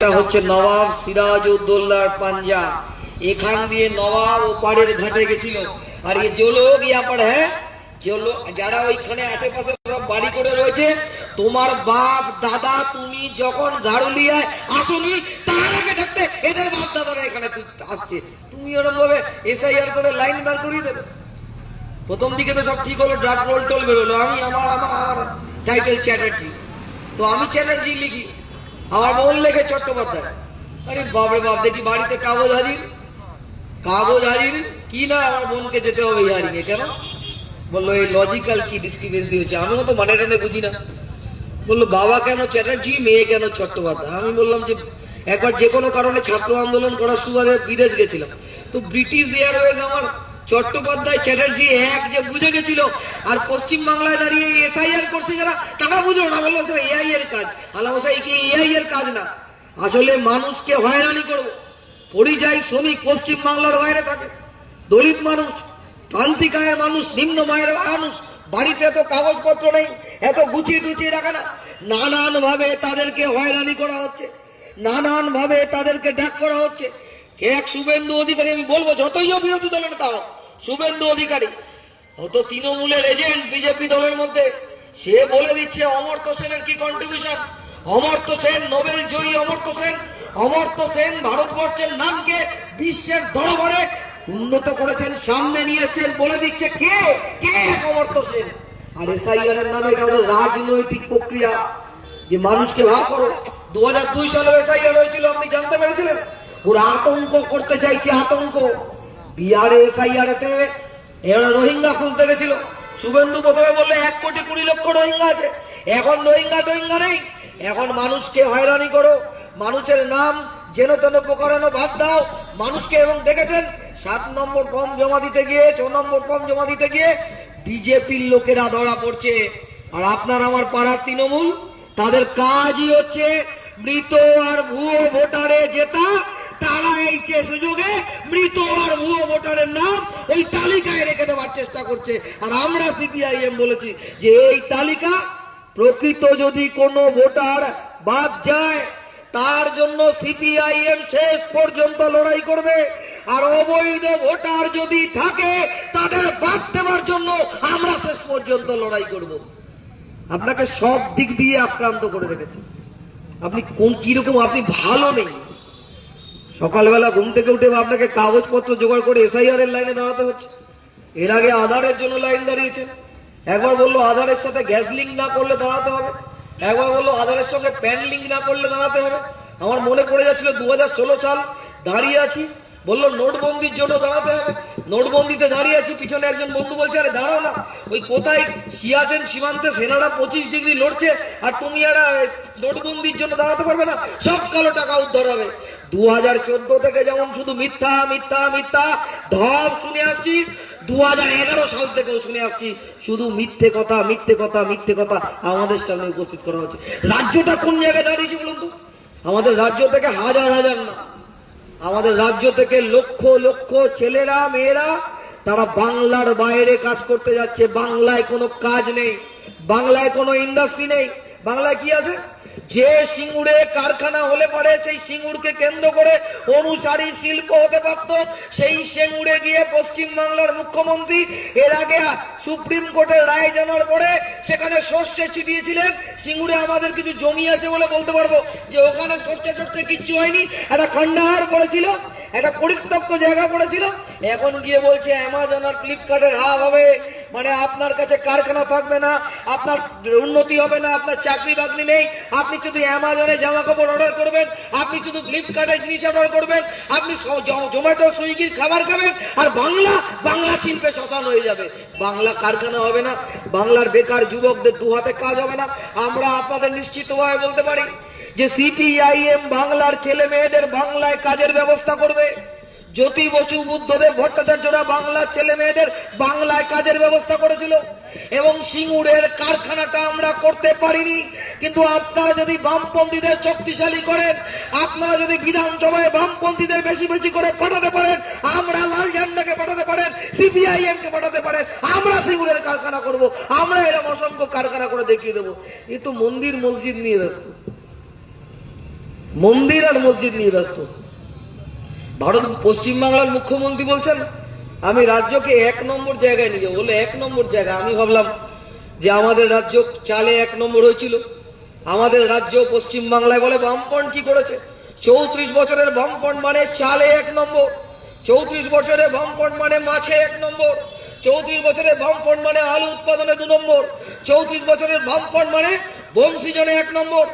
এটা হচ্ছে নবাব সিরাজউদ্দৌলার পাঞ্জাব এখান দিয়ে নবাব ও পাড়ের ঘাটে গেছিল। আর এই যে লোক ইয়াপার হ্যাঁ? যারা ওইখানে আশেপাশে সব বাড়ি করে রয়েছে, তোমার বাপ, দাদা, তুমি যখন গারুলিয়ায় আসনি, তার আগে থাকতে এদের বাপ, দাদারা এখানে আসছে। তুমি ওরকম ভাবে এসআইআর করে লাইন দাঁড় করিয়ে দেবে। প্রথম দিকে তো সব ঠিক হলো, ড্রাগ রোল টোল বেরোলো। আমি, আমার আমার আমার টাইটেল চ্যাটার্জি। তো আমি চ্যাটার্জি লিখি। আমার বোন লেখে চট্টোপাধ্যায়। আরে বাবরে বাপ, দেখি বাড়িতে কাগজ হাজির? কাগজ হাজির? কি না আমার বোনকে যেতে হবে হিয়ারিং এ কেন? বলল, এই লজিক্যাল কি ডিসক্রিপেন্সি হচ্ছে? আমিও তো মানে টানে বুঝি না। বলল, বাবা কেন চ্যাটার্জি, মেয়ে কেন চট্টোপাধ্যায়? আমি বললাম যে, একবার যে কোনো কারণে ছাত্র আন্দোলন করার সুবাদে বিদেশ গেছিলাম। তো ব্রিটিশ এয়ারওয়েজ আমার চট্টোপাধ্যায় চ্যাটার্জি এক যে বুঝে গেছিল, আর পশ্চিম বাংলায় দাঁড়িয়ে এসআইআর করছে যারা, তারা বুঝো না। বলল কাজ আলামশাই কি এআই এর কাজ না। আসলে মানুষকে হয়রানি করব। পরিযায়ী শ্রমিক পশ্চিম বাংলার বাইরে থাকে। দলিত মানুষ প্রান্তিক আয়ের মানুষ, নিম্ন মায়ের মানুষ, বাড়িতে এত কাগজপত্র নেই, এত গুছিয়ে টুচিয়ে রাখে না। নানান ভাবে তাদেরকে হয়রানি করা হচ্ছে। নানান ভাবে তাদেরকে ডাক করা হচ্ছে। এক শুভেন্দু অধিকারী, আমি বলব, যতই বিরোধী দলের হোক, শুভেন্দু অধিকারী, অত তৃণমূলের এজেন্ট বিজেপি দলের মধ্যে সে বলে দিচ্ছে, অমর্ত্য সেনের কি কন্ট্রিবিউশন অমর্ত্য সেন, নোবেল জয়ী অমর্ত্য সেন অমর্ত্য সেন ভারতবর্ষের নামকে বিশ্বের দরবারে উন্নত করেছেন, সামনে নিয়ে এসছেন, বলে দিচ্ছে কে? কে অমর্ত্য সেন? আর এসআইআর নামে এটা রাজনৈতিক প্রক্রিয়া, যে মানুষকে ভাগ করো। দু হাজার দুই সালে এসআইআর হয়েছিল, আপনি জানতে পেরেছিলেন? ওরা আতঙ্ক করতে চাইছে, আতঙ্ক। বিহারে এসআইআর তে এরা রোহিঙ্গা খুঁজতে গেছিল। শুভেন্দু প্রথমে বললে, এক কোটি কুড়ি লক্ষ রোহিঙ্গা আছে। এখন রোহিঙ্গা টোহিঙ্গা নেই। এখন মানুষকে হয়রানি করো। মানুষের নাম যেন তেন প্রকারানো বাদ দাও। মানুষকে এবং দেখেছেন, সাত নম্বর ফর্ম জমা দিতে গিয়ে, ছ নম্বর ফর্ম জমা দিতে গিয়ে বিজেপির লোকেরা ধরা পড়ছে। আর আপনার আমার পাড়ার তৃণমূল, তাদের কাজই হচ্ছে মৃত আর ভুয়ো ভোটারে জেতা। তারা এই যে সুযোগে মৃত আর ভুয়ো ভোটারের নাম এই তালিকায় রেখে দেওয়ার চেষ্টা করছে। আর আমরা সিপিআইএম বলেছি যে এই তালিকা প্রকৃত যদি কোনো ভোটার বাদ যায়, তার জন্য সিপিআইএম শেষ পর্যন্ত লড়াই করবে। আর অবৈধ ভোটার যদি থাকে, তাদের বাদ দেওয়ার জন্য আমরা শেষ পর্যন্ত লড়াই করব। আপনাকে সব দিক দিয়ে আক্রান্ত করে রেখেছে। আপনি কোন কীরকম আপনি ভালো নেই। সকালবেলা ঘুম থেকে উঠে আপনাকে কাগজপত্র জোগাড় করে এসআইআর এর লাইনে দাঁড়াতে হচ্ছে। এর আগে আধারের জন্য লাইন দাঁড়িয়েছেন। একবার বলল আধারের সাথে গ্যাস লিঙ্ক না করলে দাঁড়াতে হবে। একবার বলল আধারের সঙ্গে প্যান লিঙ্ক না করলে দাঁড়াতে হবে। আমার মনে পড়ে যাচ্ছিল দু হাজার ষোলো সাল দাঁড়িয়ে আছি। বলল, নোটবন্দির জন্য দাঁড়াতে হবে। নোটবন্দিতে দাঁড়িয়ে আছি, পিছনে একজন বন্ধু বলছে, আরে দাঁড়াও না, ওই কোথায়? সিয়াচেন সীমান্তে? সেনারা পঁচিশ ডিগ্রি লড়ছে, আর তুমি আর নোটবন্দির জন্য দাঁড়াতে পারবে না। সব কালো টাকা উদ্ধার হবে। দু হাজার চোদ্দ থেকে যেমন শুধু মিথ্যা মিথ্যা মিথ্যা, ধপ শুনে আসছি। দু হাজার এগারো সাল থেকেও শুনে আসছি। শুধু মিথ্যে কথা মিথ্যে কথা মিথ্যে কথা আমাদের সামনে উপস্থিত করা হচ্ছে। রাজ্যটা কোন জায়গায় দাঁড়িয়েছে বলুন তো? আমাদের রাজ্য থেকে হাজার হাজার না। আমাদের রাজ্য থেকে লক্ষ লক্ষ ছেলেরা, মেয়েরা, তারা বাংলার বাইরে কাজ করতে যাচ্ছে। বাংলায় কোনো কাজ নেই। বাংলায় কোনো ইন্ডাস্ট্রি নেই। বাংলায় কি আছে? যে সিঙ্গুরে কারখানা হলে পরে, সেই সিঙ্গুরকে কেন্দ্র করে অনুসারী শিল্প হতে পারত। সেই সিঙ্গুরে গিয়ে পশ্চিমবাংলার মুখ্যমন্ত্রী, এর আগে সুপ্রিম কোর্টের রায় জানার পরে সেখানে সর্ষে ছিটিয়েছিলেন। সিঙ্গুরে আমাদের কিছু জমি আছে বলে বলতে পারব। যে ওখানে সর্ষে টর্ষে কিচ্ছু হয়নি, একটা খান্ডাহার পড়েছিল একটা পরিত্যক্ত জায়গা পড়েছিল। এখন গিয়ে বলছে অ্যামাজন আর ফ্লিপকার্টের হাব হবে। মানে আপনার কাছে কারখানা থাকবে না, আপনার উন্নতি হবে না, আপনার চাকরি বাকরি নেই। আপনি শুধু অ্যামাজনে জামা কাপড় অর্ডার করবেন, আপনি শুধু ফ্লিপকার্টে জিনিস অর্ডার করবেন, আপনি জোম্যাটো সুইগির খাবার খাবেন, আর বাংলা বাংলা শিল্পে শ্মশান হয়ে যাবে। বাংলা কারখানা হবে না, বাংলার বেকার যুবকদের দু হাতে কাজ হবে না। আমরা আপনাদের নিশ্চিতভাবে বলতে পারি। যে সিপিআইএম বাংলার ছেলে মেয়েদের বাংলায় কাজের ব্যবস্থা করবে। জ্যোতি বসু বুদ্ধদেব ভট্টাচার্যরা বাংলার ছেলে মেয়েদের বাংলায় কাজের ব্যবস্থা করেছিল। এবং সিঙ্গুরের কারখানাটা আমরা করতে পারিনি। কিন্তু আপনারা যদি বামপন্থীদের শক্তিশালী করেন, আপনারা যদি বিধানসভায় বামপন্থীদের বেশি বেশি করে পাঠাতে পারেন, আমরা লাল ঝান্ডাকে পাঠাতে পারেন সিপিআইএম কে পাঠাতে পারেন, আমরা সিঙ্গুরের কারখানা করব, আমরা এরকম অসংখ্য কারখানা করে দেখিয়ে দেবো। এ তো মন্দির মসজিদ নিয়ে ব্যস্ত। মন্দির আর মসজিদ নিয়ে ব্যস্ত। ভারত পশ্চিমবাংলার মুখ্যমন্ত্রী বলছেন, আমি রাজ্যকে এক নম্বর জায়গায় নিয়ে যাব। বলে এক নম্বর জায়গা, আমি ভাবলাম যে আমাদের রাজ্য চালে এক নম্বর হয়েছিল। আমাদের রাজ্য পশ্চিম বাংলায় বলে বামপন্থ কি করেছে? চৌত্রিশ বছরের বামপন্থ মানে চালে এক নম্বর। চৌত্রিশ বছরের বামপন্থ মানে মাছে এক নম্বর। চৌত্রিশ বছরের বামপন্থ মানে আলু উৎপাদনে দু নম্বর। চৌত্রিশ বছরের বামপন্থ মানে বংশীজনে এক নম্বর।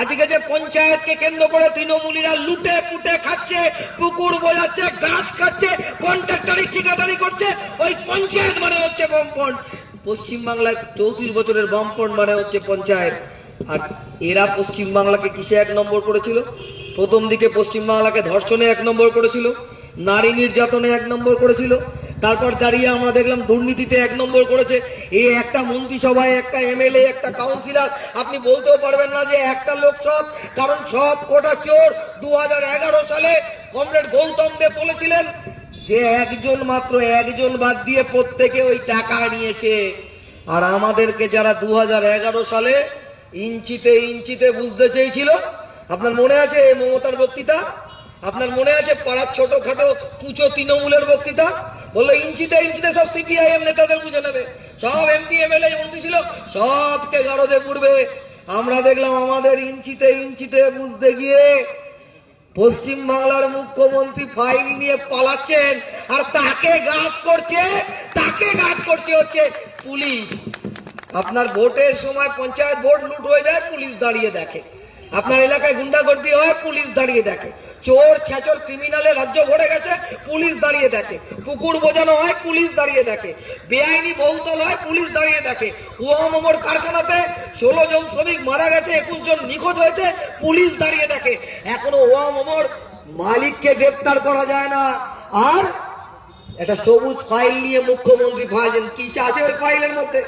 আজকে যে পঞ্চায়েতকে কেন্দ্র করে তৃণমূলীরা লুটে পুটে খাচ্ছে পুকুর বোঝাচ্ছে, গাছ খাচ্ছে কন্ট্রাক্টারি ঠিকাদারি করছে, ওই পঞ্চায়েত মানে হচ্ছে বামপন্থ পশ্চিমবাংলায় চৌত্রিশ বছরের বামফ্রন্ট মানে হচ্ছে পঞ্চায়েত। আর এরা পশ্চিমবাংলাকে কিসে এক নম্বর করেছিল? প্রথম দিকে পশ্চিমবাংলাকে ধর্ষণে এক নম্বর করেছিল, নারী নির্যাতনে এক নম্বর করেছিল তারপর দাঁড়িয়ে আমরা দেখলাম দুর্নীতিতে এক নম্বর করেছে। এই একটা মন্ত্রিসভায়, একটা এমএলএ, একটা কাউন্সিলর। আপনি বলতেও পারবেন না যে একটা লোক সৎ, কারণ সব কোটা চোর দু হাজার এগারো সালে কমরেড গৌতম দেব বলেছিলেন যে একজন মাত্র একজন বাদ দিয়ে প্রত্যেকে ওই টাকা নিয়েছে। আর আমাদেরকে যারা দু হাজার এগারো সালে ইঞ্চিতে ইঞ্চিতে বুঝতে চেয়েছিল, আপনার মনে আছে মমতার বক্তৃতা? আপনার মনে আছে পাড়ার ছোটখাটো কুচো তৃণমূলের বক্তৃতা? বলল, ইঞ্চিতে ইঞ্চিতে সব সিপিআইএম নেতাদের বুঝে নেবে। সব এমপি এমএলএ মন্ত্রী ছিল, সবকে গাড়োতে পড়বে। আমরা দেখলাম আমাদের ইঞ্চিতে ইঞ্চিতে বুঝতে গিয়ে পশ্চিম বাংলার মুখ্যমন্ত্রী ফাইল নিয়ে পালাচ্ছেন, আর তাকে গার্ড করছে, তাকে গার্ড করছে হচ্ছে পুলিশ। আপনার ভোটের সময় পঞ্চায়েত ভোট লুট হয়ে যায়, পুলিশ দাঁড়িয়ে দেখে। আপনার এলাকায় গুন্ডাগর্দি হয়, পুলিশ দাঁড়িয়ে দেখে। চোর ছেচর ক্রিমিনালে রাজ্য ভরে গেছে, পুলিশ দাঁড়িয়ে দেখে। পুকুর বোঝানো হয়, পুলিশ দাঁড়িয়ে দেখে। বেআইনি বহুতল হয়, পুলিশ দাঁড়িয়ে দেখে। ওয়ামর কারখানাতে ষোলো জন শ্রমিক মারা গেছে, একুশ জন নিখোঁজ হয়েছে, পুলিশ দাঁড়িয়ে দেখে। এখনও ওয়ামর মালিককে গ্রেপ্তার করা যায় না। আর একটা সবুজ ফাইল নিয়ে মুখ্যমন্ত্রী ফাইলেন কি আছে ওই ফাইলের মধ্যে?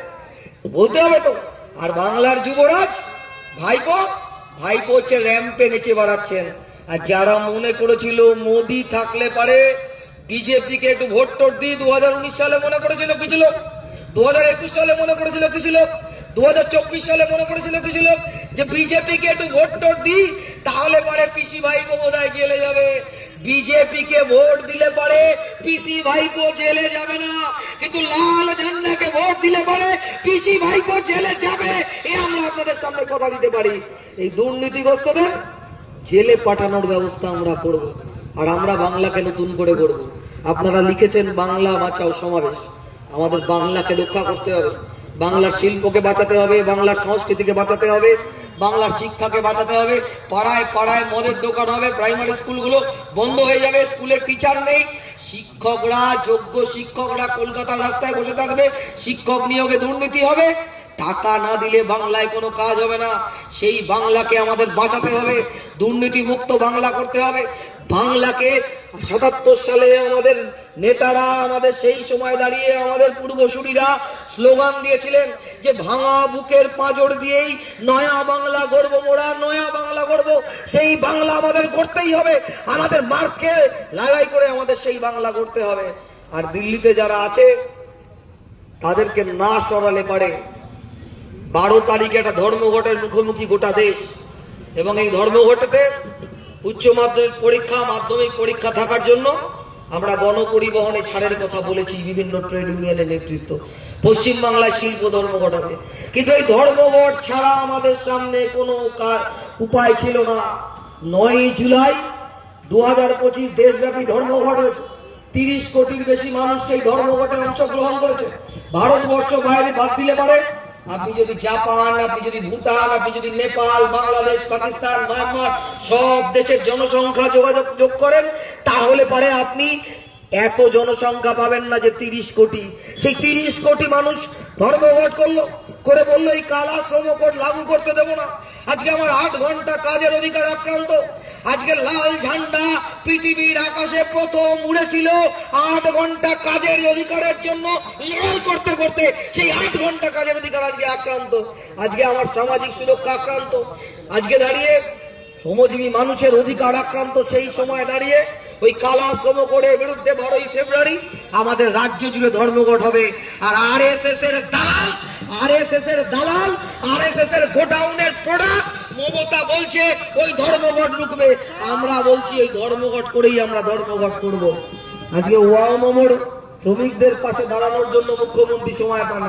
বলতে হবে তো। আর বাংলার যুবরাজ, ভাইপো ভাইপো হচ্ছে র্যাম্পে নেচে বেড়াচ্ছেন। আর যারা মনে করেছিল মোদি থাকলে পারে, বিজেপিকে একটু ভোট টোট দিয়ে দু সালে মনে করেছিল কিছু লোক, দুহাজার একুশ সালে মনে করেছিল কিছু লোক, দুহাজার চব্বিশ সালে মনে করেছিল কিছু লোক, যে বিজেপিকে একটু ভোট টোট দিই, তাহলে পারে পিসি ভাইপো বোধহয় জেলে যাবে। বিজেপিকে ভোট দিলে পারে পিসি ভাইপো জেলে যাবে না, কিন্তু লাল ঝান্ডাকে ভোট দিলে পারে পিসি ভাইপো জেলে যাবে, এ আমরা আপনাদের সামনে কথা দিতে পারি। এই দুর্নীতিগ্রস্তদের জেলে পাঠানোর ব্যবস্থা আমরা করব। আর আমরা বাংলাকে নতুন করে করব আপনারা লিখেছেন বাংলা বাঁচাও সমাবেশ। আমাদের বাংলাকে রক্ষা করতে হবে। বাংলার শিল্পকে বাঁচাতে হবে, বাংলার সংস্কৃতিকে বাঁচাতে হবে, বাংলার শিক্ষাকে বাঁচাতে হবে। পাড়ায় পাড়ায় মদের দোকান হবে, প্রাইমারি স্কুলগুলো বন্ধ হয়ে যাবে স্কুলের টিচার নেই। শিক্ষকরা, যোগ্য শিক্ষকরা কলকাতার রাস্তায় বসে থাকবে। শিক্ষক নিয়োগে দুর্নীতি হবে। টাকা না দিলে বাংলায় কোনো কাজ হবে না। সেই বাংলাকে আমাদের বাঁচাতে হবে দুর্নীতি মুক্ত বাংলা করতে হবে। বাংলাকে সাতাত্তর সালে আমাদের নেতারা, আমাদের সেই সময় দাঁড়িয়ে আমাদের পূর্বসূরীরা স্লোগান দিয়েছিলেন যে, ভাঙা বুকের পাঁজর দিয়েই নয়া বাংলা গড়ব মোরা, নয়া বাংলা গড়ব। সেই বাংলা আমাদের করতেই হবে। আমাদের মার্ককে লড়াই করে আমাদের সেই বাংলা করতে হবে। আর দিল্লিতে যারা আছে, তাদেরকে না সরালে পারে। বারো তারিখে একটা ধর্মঘটের মুখোমুখি গোটা দেশ। এবং এই ধর্মঘটেতে উচ্চ মাধ্যমিক পরীক্ষা মাধ্যমিক পরীক্ষা থাকার জন্য আমরা গণপরিবহনে ছাড়ের কথা বলেছি বিভিন্ন ট্রেড ইউনিয়নের নেতৃত্ব। পশ্চিম বাংলায় শিল্প ধর্মঘট হবে কিন্তু এই ধর্মঘট ছাড়া আমাদের সামনে কোনো উপায় ছিল না। নয় জুলাই দু হাজার পঁচিশ দেশব্যাপী ধর্মঘট হয়েছে। তিরিশ কোটির বেশি মানুষ সেই ধর্মঘটে অংশগ্রহণ করেছে। ভারতবর্ষ বাইরে বাদ দিলে পারে। আপনি যদি জাপান, আপনি যদি ভুটান, আপনি যদি নেপাল, বাংলাদেশ, পাকিস্তান, মায়ানমার, সব দেশের জনসংখ্যা যোগাযোগ যোগ করেন, তাহলে পরে আপনি এত জনসংখ্যা পাবেন না যে তিরিশ কোটি। সেই তিরিশ কোটি মানুষ ধর্মঘট করল, করে বলল, এই কালা শ্রম কোড লাগু করতে দেবো না। আজকে আমার আট ঘণ্টা কাজের অধিকার আক্রান্ত। আজকে লাল ঝান্ডা পৃথিবীর আকাশে প্রথম উড়েছিল আট ঘণ্টা কাজের অধিকারের জন্য লড়াই করতে করতে সেই আট ঘণ্টা কাজের অধিকার আজকে আক্রান্ত। আজকে আমার সামাজিক সুরক্ষা আক্রান্ত। আজকে দাঁড়িয়ে শ্রমজীবী মানুষের অধিকার আক্রান্ত সেই সময় দাঁড়িয়ে ওই কালা শ্রম করে বিরুদ্ধে বারোই ফেব্রুয়ারি আমাদের রাজ্য জুড়ে ধর্মঘট হবে। আর আর এস এস এর দালাল আর এস এস এর দালাল আর এস এস এর গোডাউনের প্রোডাক্ট মমতা বলছে, ওই ধর্মঘট রুখবে। আমরা বলছি, এই ধর্মঘট করেই আমরা ধর্মঘট করব। আজকে ওয়াও মমর শ্রমিকদের পাশে দাঁড়ানোর জন্য মুখ্যমন্ত্রী সময় পান